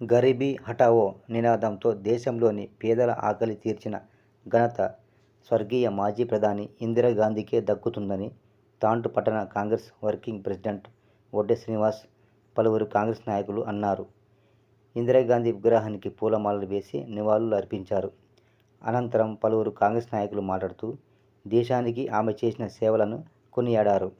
గరీబీ హఠావో నినాదంతో దేశంలోని పేదల ఆకలి తీర్చిన ఘనత స్వర్గీయ మాజీ ప్రధాని ఇందిరాగాంధీకే దక్కుతుందని తాంటు పట్టణ కాంగ్రెస్ వర్కింగ్ ప్రెసిడెంట్ ఒడ్డే శ్రీనివాస్ పలువురు కాంగ్రెస్ నాయకులు అన్నారు. ఇందిరాగాంధీ విగ్రహానికి పూలమాలలు వేసి నివాళులు అర్పించారు. అనంతరం పలువురు కాంగ్రెస్ నాయకులు మాట్లాడుతూ దేశానికి ఆమె చేసిన సేవలను కొనియాడారు.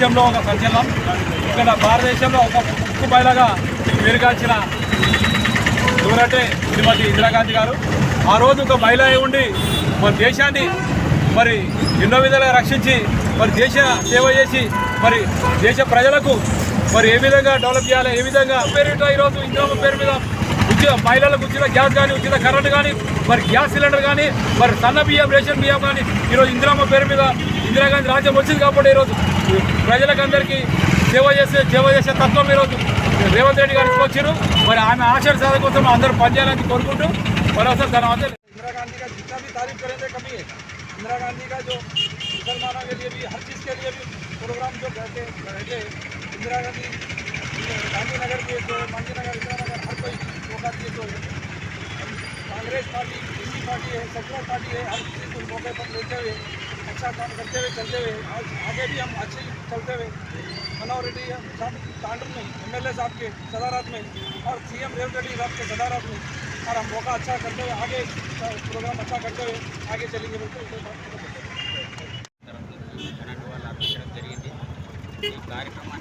సర్దార్ దేశంలో ఒక సంచలనం. ఇక్కడ భారతదేశంలో ఒక ముక్కు బయలుగా పేరుగాల్చిన ఎవరంటే శ్రీమతి ఇందిరాగాంధీ గారు. ఆ రోజు ఒక మహిళ అయి ఉండి మన దేశాన్ని మరి ఎన్నో విధాలుగా రక్షించి మరి దేశ సేవ చేసి మరి దేశ ప్రజలకు మరి ఏ విధంగా డెవలప్ చేయాలి ఏ విధంగా పేరు ఈరోజు ఇందిరమ్మ పేరు మీద ఉచిత మహిళలకు ఉచిత గ్యాస్ కానీ ఉచిత కరెంట్ కానీ మరి గ్యాస్ సిలిండర్ కానీ మరి సన్న బియ్యం రేషన్ బియ్యం కానీ ఈరోజు ఇందిరమ్మ పేరు మీద ఇందిరాగాంధీ రాజ్యం వచ్చింది కాబట్టి ఈరోజు ప్రజలకు అందరికీ సేవ చేసే సేవ చేసే తత్వం ఈరోజు రేవంత్ రెడ్డి గారికి వచ్చారు మరి ఆమె ఆశయ సాధన కోసం అందరూ పనిచేయాలని కోరుకుంటూ మరోసారి ధన్యవాదాలు इंदिरा गांधी का जितना भी तारीफ करेंगे कमी है इंदिरा गांधी का जो मुसलमानों के लिए भी हर चीज़ के लिए भी प्रोग्राम जो करके रहते इंदिरा गांधी गांधीनगर के जो गांधीनगर इंदिरा नगर हर कोई मौका दिए तो कांग्रेस पार्टी दूसरी पार्टी है सेकुलर पार्टी है हर किसी को मौके पर लेते हुए अच्छा काम करते हुए चलते हुए आज आगे भी हम अच्छे ही चलते हुए मनोहर रेड्डी साहब तांडव में एम एल ए साहब के सदारत में और सी एम रेवंत रेड्डी साहब के सदारत में और हम मौका अच्छा करते हुए आगे प्रोग्राम अच्छा करते हुए आगे चलेंगे बिल्कुल కరెంట్ వాళ్ళు అర్పించడం జరిగింది ఈ కార్యక్రమానికి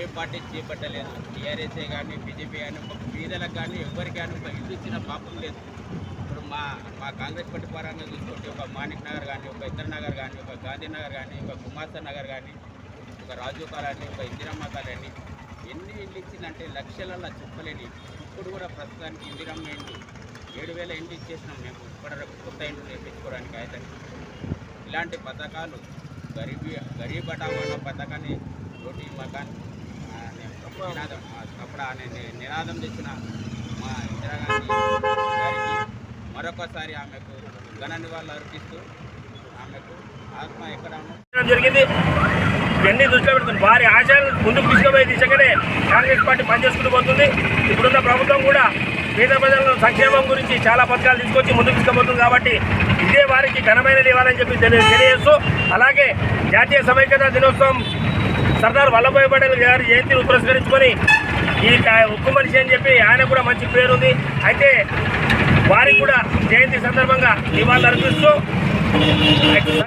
ఏ పార్టీ చేపట్టలేదు. టీఆర్ఎస్ఏ కానీ బీజేపీ కానీ ఒక పేదలకు కానీ ఎవరికి కానీ ఒక ఇల్లు ఇచ్చిన పాపం లేదు. ఇప్పుడు మా మా కాంగ్రెస్ పార్టీ పరంగా చూసుకుంటే ఒక మాణిక్ నగర్ కానీ ఒక ఇద్దర్ నగర్ కానీ ఒక గాంధీనగర్ కానీ ఒక కుమార్సర్ నగర్ కానీ ఒక రాజు కాలనీ ఒక ఇందిరమ్మ కాలనీ ఎన్ని ఇల్లు ఇచ్చిందంటే లక్షలలో చెప్పలేని. ఇప్పుడు కూడా ప్రస్తుతానికి ఇందిరమ్మ ఇండ్లు ఏడు వేల ఇండ్లు ఇచ్చేసినాం మేము. ఇప్పటివరకు కొత్త ఇండ్లు నేర్పించుకోవడానికి అయితే ఇలాంటి పథకాలు గరీబీ గరీబ్ హఠావో పథకాన్ని రోటీ మకాన్ నినాదం అప్పుడు కపడా నినాదం తెచ్చిన మా ఇందిరాగాంధీ గారికి మరొకసారి ఆమెకు ఘన నివాళులు అర్పిస్తూ ఆమెకు ఆత్మ ఎక్కడ జరిగింది. ఇవన్నీ దృష్టిలో పెడుతుంది వారి ఆశయాలను ముందుకు తీసుకుపోయే దిశగానే కాంగ్రెస్ పార్టీ పనిచేసుకుంటూ పోతుంది. ఇప్పుడున్న ప్రభుత్వం కూడా పేద ప్రజల సంక్షేమం గురించి చాలా పథకాలు తీసుకొచ్చి ముందుకు తీసుకుపోతుంది కాబట్టి ఇదే వారికి ఘనమైనది ఇవ్వాలని చెప్పి తెలియజేస్తూ అలాగే జాతీయ సమైక్యత దినోత్సవం సర్దార్ వల్లభాయ్ పటేల్ గారి జయంతిని పురస్కరించుకొని ఈ ఉక్కు మనిషి అని చెప్పి ఆయన కూడా మంచి పేరుంది. అయితే వారికి కూడా జయంతి సందర్భంగా నివాళులు అర్పిస్తూ